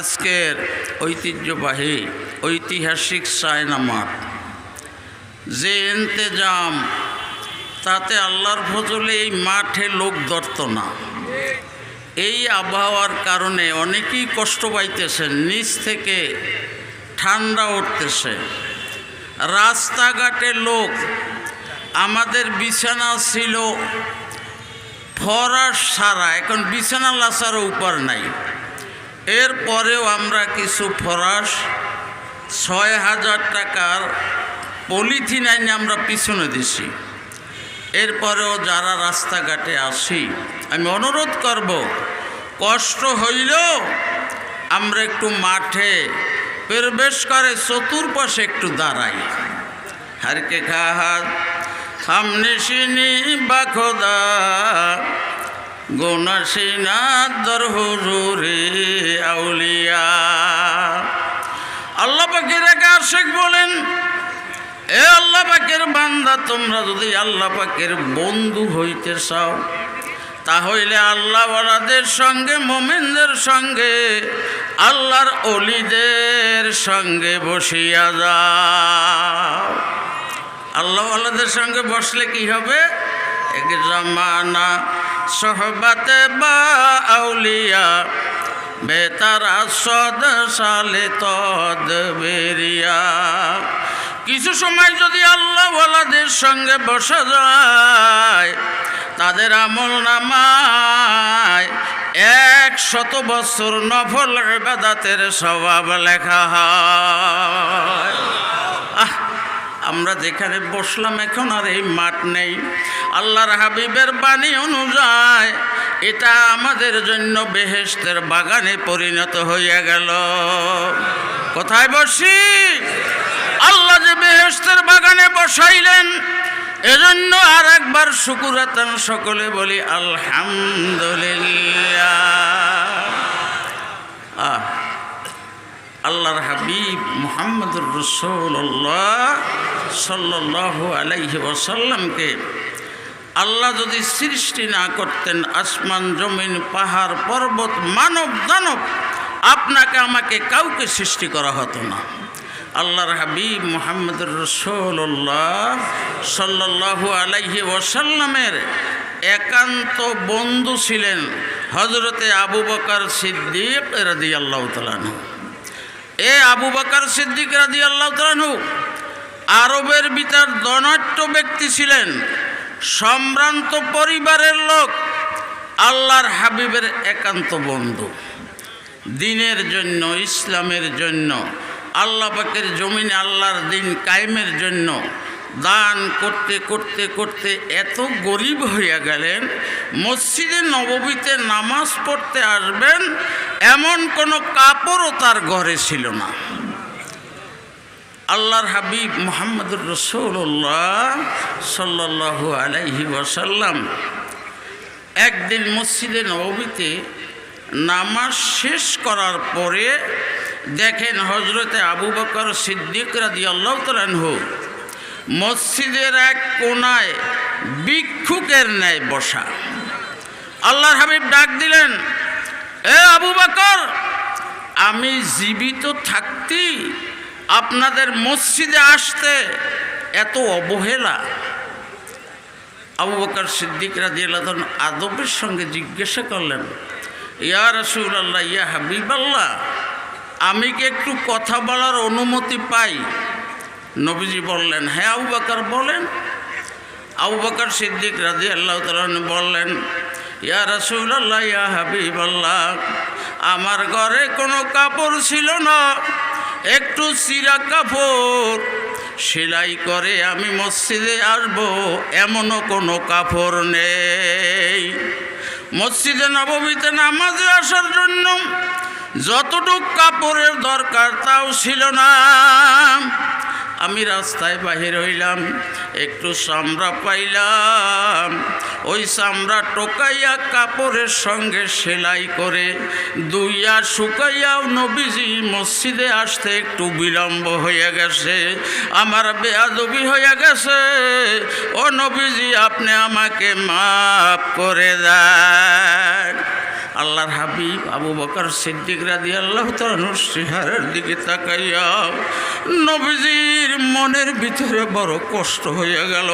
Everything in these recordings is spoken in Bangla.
আজকের ঐতিহ্যবাহী ঐতিহাসিক সায়নামাত। যে ইন্তেজাম, তাতে আল্লাহর ফজলে এই মাঠে লোক ধরত না। এই আবহাওয়ার কারণে অনেকেই কষ্ট পাইতেছেন, নিচ থেকে ঠান্ডা উঠতেছে। রাস্তাঘাটে লোক, আমাদের বিছানা ছিল ফরাস সারা এখন বিছানা লাসারও উপর নাই। এরপরেও আমরা কিছু ফরাস, ছয় হাজার টাকার পলিথিন আইনে আমরা পিছনে দিছি। এরপরেও যারা রাস্তাঘাটে আসি আমি অনুরোধ করব, কষ্ট হইলেও আমরা একটু মাঠে প্রবেশ করে চতুর্পাশে একটু দাঁড়াই। হারকে খাহাত সামনে সিনি বা খোদা গোনাসিনা দর হুজুরে আউলিয়া। আল্লাহ পাকের একা আশেক বলেন, এ আল্লাহ পাকের বান্দা, তোমরা যদি আল্লাহ পাকের বন্ধু হইতে চাও, তাহলে আল্লাহ আল্লাহওয়ালাদের সঙ্গে, মোমেনদের সঙ্গে, আল্লাহর অলিদের সঙ্গে বসিয়া যাও। আল্লাহওয়ালাদের সঙ্গে বসলে কি হবে? এক জামানা সহবাতে বা আউলিয়া বেতারা সদ সালে তদ বেরিয়া কিছু সময় যদি আল্লাহওয়ালাদের সঙ্গে বসা যায়, তাদের আমল নামায় এক শত বছর নফল ইবাদাতের স্বভাব লেখা হয়। আমরা যেখানে বসলাম এখন আর এই মাঠ নেই। আল্লাহর হাবিবের বাণী অনুযায়ী এটা আমাদের জন্য বেহেস্তের বাগানে পরিণত হইয়া গেল। কোথায় বসি? আল্লাহ যে বেহেস্তের বাগানে বসাইলেন, এজন্য আর একবার শুকুরাতান সকলে বলি, আলহামদুলিল্লাহ। আহ। আল্লাহর হাবিব মুহাম্মদুর রসুল্লাহ সাল্লাহ আলাইহি ওসাল্লামকে আল্লাহ যদি সৃষ্টি না করতেন আসমান, জমিন, পাহাড়, পর্বত, মানব, দানব, আপনাকে আমাকে কাউকে সৃষ্টি করা হতো না। আল্লাহর হাবিব মোহাম্মদুর রসুল্লাহ সাল্লাহু আলাইহি ওসাল্লামের একান্ত বন্ধু ছিলেন হজরতে আবু বকার সিদ্দিক রাদি আল্লাহ তালানু এ আবু বাকার সিদ্দিক রাজি আল্লাহ তালু আরবের বিতার দনাট্য ব্যক্তি ছিলেন, সম্ভ্রান্ত পরিবারের লোক, আল্লাহর হাবিবের একান্ত বন্ধু। দিনের জন্য, ইসলামের জন্য, আল্লাহ পাকের জমিনে আল্লাহর দিন কায়েমের জন্য দান করতে করতে করতে এত গরিব হইয়া গেলেন, মসজিদে নববীতে নামাজ পড়তে আসবেন, এমন কোনো কাপড়ও তার ঘরে ছিল না। আল্লাহর হাবিব মোহাম্মদুর রসৌল্লাহ সাল্লাহু আলাইহি ওয়াসাল্লাম একদিন মসজিদে নবীতে নামাজ শেষ করার পরে দেখেন হজরতে আবু বকর সিদ্দিক রাদি আল্লাহ তালানহু মসজিদের এক কোনায় ভিক্ষুকের ন্যায় বসা। আল্লাহর হাবিব ডাক দিলেন, এ আবু বকর, আমি জীবিত থাকতি আপনাদের মসজিদে আসতে এত অবহেলা? আবু বকর সিদ্দিক রাজি আল্লাহ আদবের সঙ্গে জিজ্ঞাসা করলেন, ইয়া রসুল আল্লাহ ইয়া হাবিব আল্লাহ আমি কি একটু কথা বলার অনুমতি পাই? নবীজি বললেন হ্যাঁ আবু বাকর, বলেন। আবু বাকর সিদ্দিক রাজি আল্লাহ তালন বললেন, ইয়া রসুল আল্লাহ ইয়া হাবিব আল্লাহ আমার ঘরে কোনো কাপড় ছিল না, একটু চিরা কাপড়। সেলাই করে আমি মসজিদে আসব, এমনও কোনো কাপড় নেই। মসজিদে নবমীতে নামাজে আসার জন্য যতটুক কাপড়ের দরকার তাও ছিল না। আমি রাস্তায় বাহির হইলাম, একটু চামড়া পাইলাম। ওই চামড়া টোকাইয়া কাপড়ের সঙ্গে সেলাই করে দুইয়া শুকাইয়াও নবীজি মসজিদে আসতে একটু বিলম্ব হয়ে গেছে। আমার বেয়াদবি হয়ে গেছে। ও নবীজি, আপনি আমাকে মাফ করে দেন। আল্লাহর হাবিব আবু বকর সিদ্দিক রাদি আল্লাহ তালুর সিহারের দিকে তাকাইয়া নবীজির মনের ভিতরে বড় কষ্ট হয়ে গেল।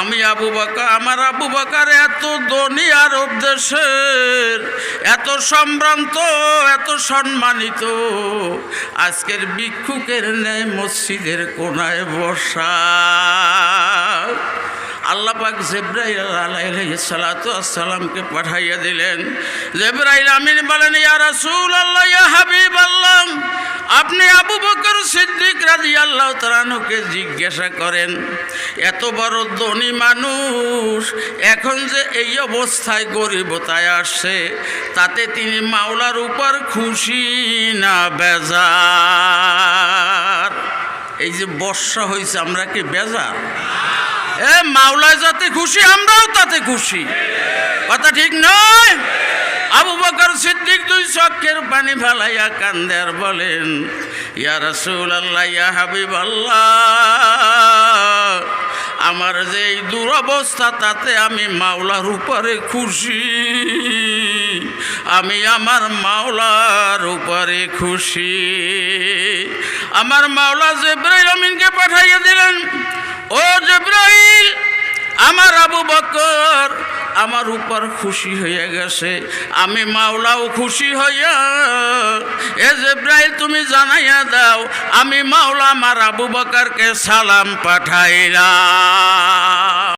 আমি আবু বাকা আমার আবু বাকার এত ধনী আরব দেশের এত সম্ভ্রান্ত, এত সম্মানিত। আজকের ভিক্ষুকের ন্যায় মসজিদের কোনায় বসা। আল্লাহ পাক জেব্রাইল আলাইহি পাঠাইয়া দিলেন। জেব্রাইল আমিন বলেন, ইয়া রাসূল আল্লাহ ইয়া হাবিব আল্লাহ আপনি আবু বকর সিদ্দিক রাজি আল্লাহ তাআলাকে জিজ্ঞাসা করেন, এত বড় ধনী মানুষ, এখন যে এই অবস্থায় গরিবতায় আসছে, তাতে তিনি মাওলার উপর খুশি না বেজার? এই যে বর্ষা হয়েছে আমরা কি বেজার? এ মাওলা যাতে খুশি, আমরাও তাতে খুশি। কথা ঠিক নয়? আবু বকর সিদ্দিক দুই চক্ষের পানি ফেলাইয়া কান্দে বলেন, ইয়া রাসূল আল্লাহ ইয়া হাবিব আমার যে এই দুরবস্থা, তাতে আমি মাওলার উপরে খুশি। আমি আমার মাওলার উপরে খুশি। আমার মাওলা জেব্রাইল আমিনকে পাঠাইয়া দিলেন ও জব্রাইল, আমার আবু বকর আমার উপর খুশি হয়ে গেছে। আমি মাওলাও খুশি হইয়া এ জেব্রাইল, তুমি জানাইয়া দাও, আমি মাওলা আমার আবু বকরকে সালাম পাঠাইলাম।